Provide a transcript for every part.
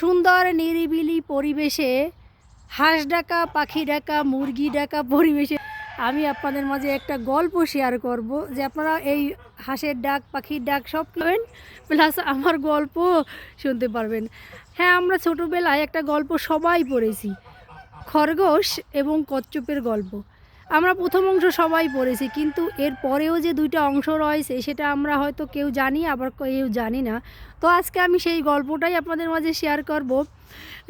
সুন্দর নিরিবিলি পরিবেশে হাঁস ডাকা পাখি ডাকা মুরগি ডাকা পরিবেশে আমি আপনাদের মাঝে একটা গল্প শেয়ার করব যে আপনারা এই হাঁসের ডাক, পাখির ডাক সব পাবেন প্লাস আমার গল্প শুনতে পারবেন। হ্যাঁ আমরা ছোটোবেলায় একটা গল্প সবাই পড়েছি। খরগোশ এবং কচ্ছপের গল্প। আমরা প্রথম অংশ সবাই পড়েছি, কিন্তু এর পরেও যে দুইটা অংশ রয়েছে, সেটা আমরা হয়তো কেউ জানি, আবার কেউ জানি না। তো আজকে আমি সেই গল্পটাই আপনাদের মাঝে শেয়ার করব,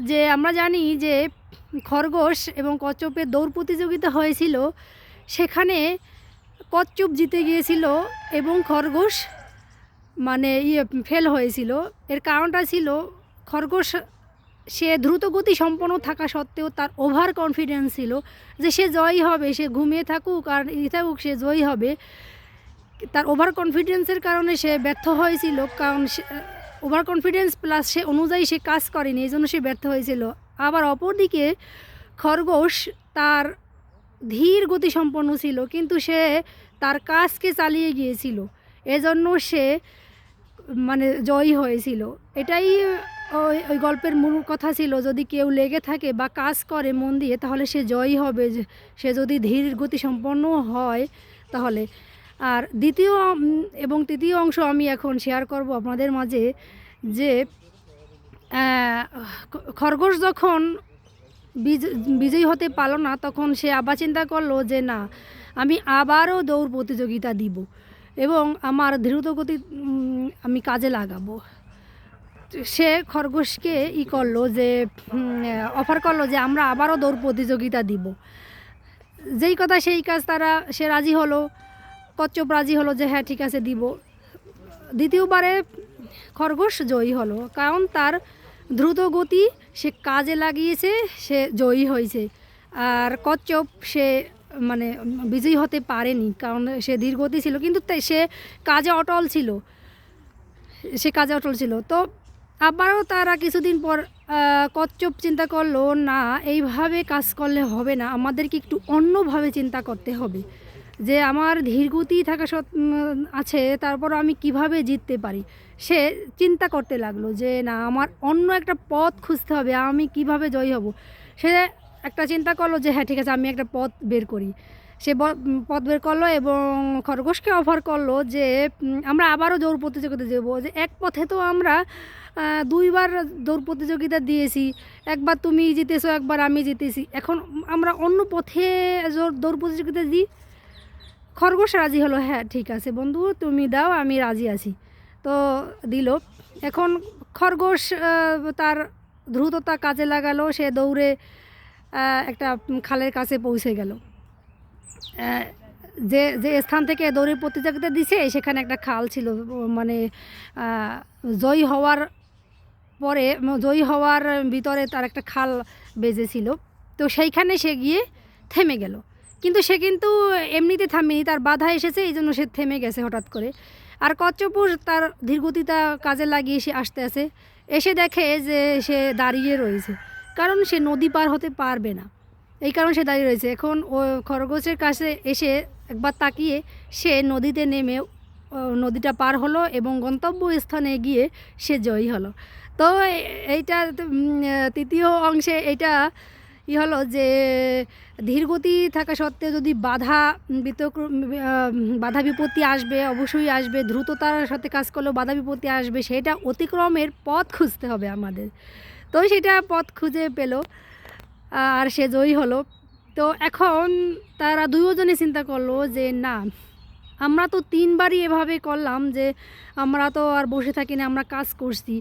যে আমরা জানি যে খরগোশ এবং কচ্ছপের দৌড় প্রতিযোগিতা হয়েছিল, সেখানে কচ্ছপ জিতে গিয়েছিল এবং খরগোশ মানে ইয়ে ফেল হয়েছিল। এর কারণটা ছিল, খরগোশ সে দ্রুত গতি সম্পন্ন থাকা সত্ত্বেও তার ওভার কনফিডেন্স ছিল যে সে জয়ী হবে, সে ঘুমিয়ে থাকুক আর ই থাকুক, সে জয়ী হবে। তার ওভার কনফিডেন্সের কারণে সে ব্যর্থ হয়েছিল, কারণ সে ওভার কনফিডেন্স প্লাস সে অনুযায়ী সে কাজ করেনি এই জন্য সে ব্যর্থ হয়েছিল। আবার অপরদিকে খরগোশ তার ধীর গতি সম্পন্ন ছিল, কিন্তু সে তার কাজকে চালিয়ে গিয়েছিল। এজন্য সে মানে জয়ী হয়েছিল। এটাই ওই ওই গল্পের মূল কথা ছিল যদি কেউ লেগে থাকে বা কাজ করে মন দিয়ে তাহলে সে জয়ী হবে। সে যদি ধীর গতি সম্পন্ন হয় তাহলে। আর দ্বিতীয় এবং তৃতীয় অংশ আমি এখন শেয়ার করব আপনাদের মাঝে যে খরগোশ যখন বিজ- বিজয়ী হতে পারল না তখন সে আবার চিন্তা করল যে না আমি আবারও দৌড় প্রতিযোগিতা দিব এবং আমার দ্রুতগতি উম, আমি কাজে লাগাবো। সে খরগোশকে ই করল যে অফার করল যে আমরা আবারও দৌড় প্রতিযোগিতা দিব। যেই কথা সেই কাজ তারা, সে রাজি হলো। কচ্চপ রাজি হলো যে হ্যাঁ ঠিক আছে, দিব। দ্বিতীয়বারে খরগোশ জয়ী হলো, কারণ তার দ্রুত গতি সে কাজে লাগিয়েছে, সে জয়ী হয়েছে। আর কচ্চপ সে মানে বিজয়ী হতে পারেনি, কারণ সে ধীরগতি ছিল, কিন্তু সে কাজে অটল ছিল। সে কাজে অটল ছিল। তো আবারও তারা কিছুদিন পর আহ, কচ্ছপ চিন্তা করল না এইভাবে কাজ করলে হবে না। আমাদেরকে একটু অন্যভাবে চিন্তা করতে হবে। যে আমার ধীরগতি থাকা সত আছে তারপর আমি কীভাবে জিততে পারি? সে চিন্তা করতে লাগল যে না আমার অন্য একটা পথ খুঁজতে হবে। আমি কীভাবে জয়ী হব? সে একটা চিন্তা করল যে হ্যাঁ ঠিক আছে আমি একটা পথ বের করি। সে পথ বের করল এবং খরগোশকে অফার করল যে আমরা আবারও দৌড় প্রতিযোগিতা দেবো। যে এক পথে তো আমরা দুইবার দৌড় প্রতিযোগিতা দিয়েছি। একবার তুমি জিতেছো, একবার আমি জিতেছি। এখন আমরা অন্য পথে দৌড় প্রতিযোগিতা দিই। খরগোশ রাজি হলো হ্যাঁ ঠিক আছে বন্ধু, তুমি দাও, আমি রাজি আছি। তো দিল। এখন খরগোশ তার দ্রুততা কাজে লাগালো। সে দৌড়ে একটা খালের কাছে পৌঁছে গেল। যে যে স্থান থেকে দৌড়ের প্রতিযোগিতা দিছে, সেখানে একটা খাল ছিল। মানে জয়ী হওয়ার পরে জয়ী হওয়ার ভিতরে তার একটা খাল বেজেছিল। তো সেইখানে সে গিয়ে থেমে গেল। কিন্তু সে কিন্তু এমনিতে থামেনি, তার বাধা এসেছে, এই জন্য সে থেমে গেছে হঠাৎ করে। আর কচ্ছপুর তার ধীরগতিটা কাজে লাগিয়ে সে আসতে আসে এসে দেখে যে সে দাঁড়িয়ে রয়েছে। কারণ সে নদী পার হতে পারবে না। এই কারণে সে দাঁড়িয়ে রয়েছে। এখন ও খরগোশের কাছে এসে একবার তাকিয়ে সে নদীতে নেমে নদীটা পার হলো এবং গন্তব্য স্থানে গিয়ে সে জয়ী হলো। তো এইটা তৃতীয় অংশে এটা ই হলো যে ধীরগতি থাকা সত্ত্বেও যদি বাধা আহ, বাধা বিপত্তি আসবে অবশ্যই আসবে দ্রুততার সাথে কাজ করলেও বাধা বিপত্তি আসবে সেটা অতিক্রমের পথ খুঁজতে হবে আমাদের। তো সেটা পথ খুঁজে পেল। আর সে জয়ী হলো। তো এখন তারা দুজনে চিন্তা করল যে, না, আমরা তো তিনবারই এভাবে করলাম যে, আমরা তো আর বসে থাকি না, আমরা কাজ করছি,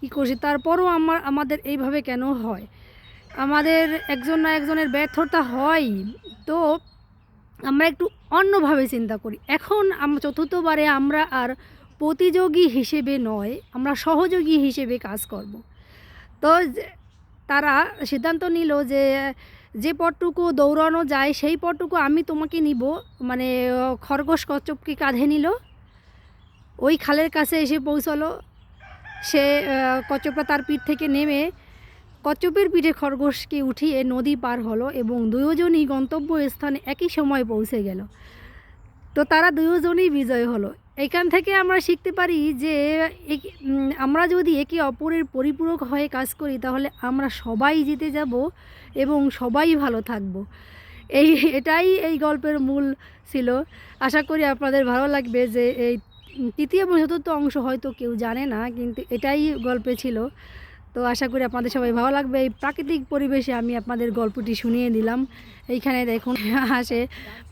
কী করছি, তারপরও আমার, আমাদের এইভাবে কেন হয়? আমাদের একজন না একজনের ব্যর্থতা হয়। তো আমরা একটু অন্যভাবে চিন্তা করি। এখন চতুর্থবারে আমরা আর প্রতিযোগী হিসেবে নয়, আমরা সহযোগী হিসেবে কাজ করব। তো তারা সিদ্ধান্ত নিল যে যে পথটুকু দৌড়ানো যায়, সেই পথটুকু আমি তোমাকে নিব। মানে খরগোশ কচ্ছপকে কাঁধে নিল। ওই খালের কাছে এসে পৌঁছালো। সে কচ্ছপটা তার পিঠ থেকে নেমে কচ্ছপের পিঠে খরগোশকে উঠিয়ে নদী পার হলো এবং দুজনই গন্তব্য স্থানে একই সময় পৌঁছে গেল। তো তারা দুজনই বিজয় হলো। এখান থেকে আমরা শিখতে পারি যে আমরা যদি একে অপরের পরিপূরক হয়ে কাজ করি, তাহলে আমরা সবাই জিতে যাব এবং সবাই ভালো থাকব। এই, এটাই এই গল্পের মূল ছিল। আশা করি আপনাদের ভালো লাগবে যে এই তৃতীয় এবং চতুর্থ অংশ হয়তো কেউ জানে না, কিন্তু এটাই গল্পে ছিল। তো আশা করি আপনাদের সবাই ভালো লাগবে। এই প্রাকৃতিক পরিবেশে আমি আপনাদের গল্পটি শুনিয়ে দিলাম। এইখানে দেখুন, আসে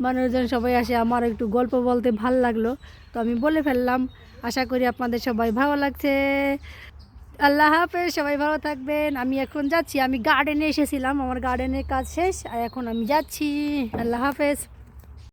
মানুষজন সবাই আসে, আমার একটু গল্প বলতে ভালো লাগল। তো আমি বলে ফেললাম, আশা করি আপনাদের সবাই ভালো লাগছে। আল্লাহ হাফেজ, সবাই ভালো থাকবেন। আমি এখন যাচ্ছি, আমি গার্ডেনে এসেছিলাম, আমার গার্ডেনের কাজ শেষ, আর এখন আমি যাচ্ছি। আল্লাহ হাফেজ।